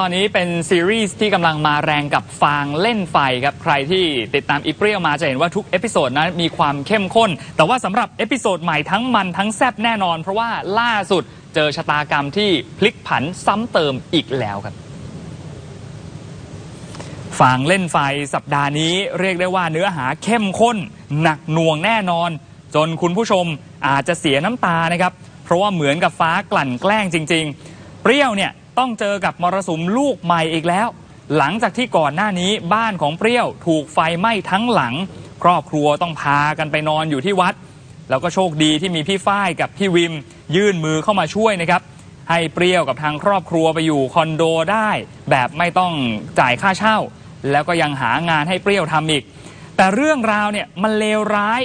ตอนนี้เป็นซีรีส์ที่กำลังมาแรงกับฟางเล่นไฟครับ ใครที่ติดตามอีเปรี้ยวมาจะเห็นว่าทุกเอพิโซดนั้นมีความเข้มข้น แต่ว่าสำหรับเอพิโซดใหม่ทั้งมันทั้งแซบแน่นอน เพราะว่าล่าสุดเจอชะตากรรมที่พลิกผันซ้ำเติมอีกแล้วครับฟางเล่นไฟสัปดาห์นี้เรียกได้ว่าเนื้อหาเข้มข้น หนักหน่วงแน่นอน จนคุณผู้ชมอาจจะเสียน้ำตานะครับเพราะว่าเหมือนกับฟ้ากลั่นแกล้งจริง ๆ เปรี้ยวเนี่ย ต้องเจอกับมรสุมลูกใหม่อีกแล้ว หลังจากที่ก่อนหน้านี้บ้านของเปรี้ยวถูกไฟไหม้ทั้งหลัง ครอบครัวต้องพากันไปนอนอยู่ที่วัด แล้วก็โชคดีที่มีพี่ฝ้ายกับพี่วิม ยื่นมือเข้ามาช่วยนะครับ ให้เปรี้ยวกับทางครอบครัวไปอยู่คอนโดได้ แบบไม่ต้องจ่ายค่าเช่า แล้วก็ยังหางานให้เปรี้ยวทำอีก แต่เรื่องราวเนี่ยมันเลวร้าย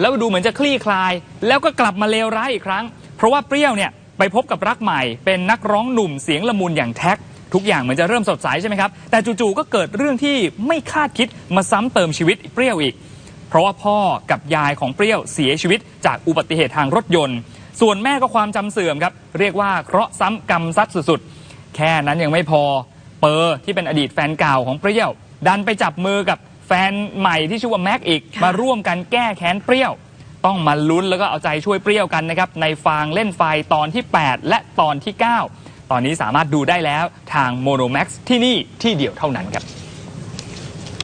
แล้วดูเหมือนจะคลี่คลาย แล้วก็กลับมาเลวร้ายอีกครั้ง เพราะว่าเปรี้ยวเนี่ย ไปพบกับรักใหม่ เป็นนักร้องหนุ่มเสียงละมุนอย่างแท็ก ทุกอย่างเหมือนจะเริ่มสดใสใช่ไหมครับ แต่จู่ๆก็เกิดเรื่องที่ไม่คาดคิดมาซ้ำเติมชีวิตเปรี้ยวอีก เพราะว่าพ่อกับยายของเปรี้ยวเสียชีวิตจากอุบัติเหตุทางรถยนต์ ส่วนแม่ก็ความจำเสื่อมครับเรียกว่าเคราะห์ซ้ำกรรมซัดสุดๆ แค่นั้นยังไม่พอเปอร์ที่เป็นอดีตแฟนเก่าของเปรี้ยว ดันไปจับมือกับแฟนใหม่ที่ชื่อว่าแม็กอีกมาร่วมกันแก้แค้นเปรี้ยว ต้องมาลุ้นแล้วก็เอาใจช่วยเปรี้ยวกันนะครับในฟางเล่นไฟตอนที่ 8 และตอนที่ 9 ตอนนี้สามารถดูได้แล้วทางโมโนแม็กซ์ที่นี่ที่เดียวเท่านั้นครับ